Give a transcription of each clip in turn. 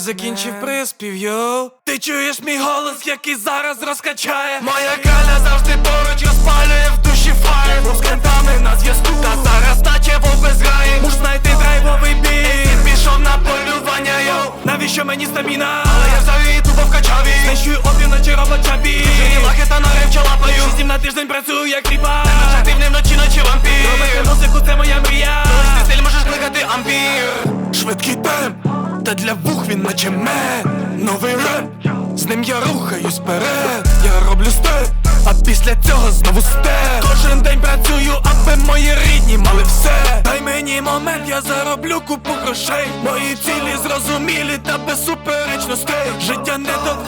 закінчив приспів, йоу Ти чуєш мій голос, який зараз розкачає? Моя краля завжди поруч розпалює в душі фаєр. Був з кентами на зв'язку. Та зараз наче вовк без граї Муж знайти драйвовий бій Пішов на полювання, йоу Навіщо мені стаміна? Але я взагалі тупо в качаві. Знищую опів ночі робочабі Жині лахи та на ревча лапаю. Шість на тиждень працюю як кріпа Наче активний вночі ночі вампір для вух він наче ме Новий реп, з ним я рухаюсь вперед. Я роблю степ, а після цього знову степ. Кожен день працюю, аби мої рідні мали все. Дай мені момент, я зароблю купу грошей. Мої цілі зрозумілі та без суперечностей. Життя недовго тривале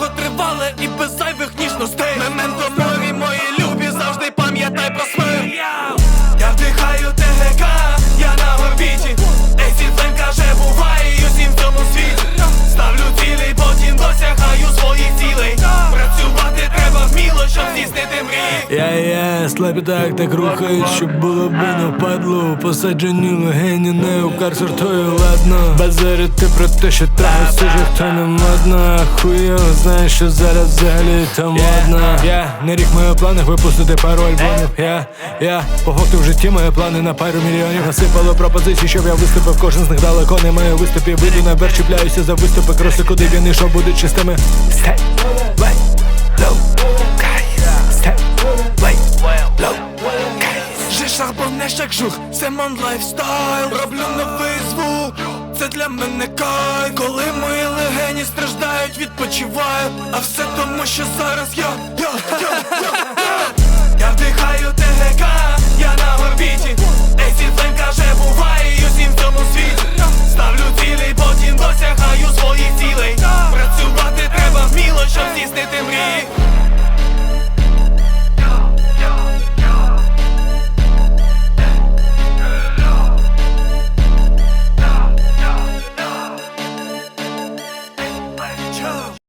здійснити мрії Я я слабі так так рухають, щоб було би не впадло Посаджені легені, не у кар сортую ладно. Базарити про те, що трахає все же хто не модно. Хуйо, знаєш, що зараз взагалі то модно. Я не рік мої плани випустити пару альбомів Я, я, по факту в житті мої плани на пару мільйонів. Насипало пропозицій, щоб я виступив, кожен з них далеко не має виступів. Вийду на верх, чіпляюся за виступи, кроси, куди він ішов, будуть чистими. Stay, way, low, як жух, це мон лайфстайл. Роблю новий звук, це для мене кайф. Коли мої легені страждають, відпочиваю. А все тому, що зараз я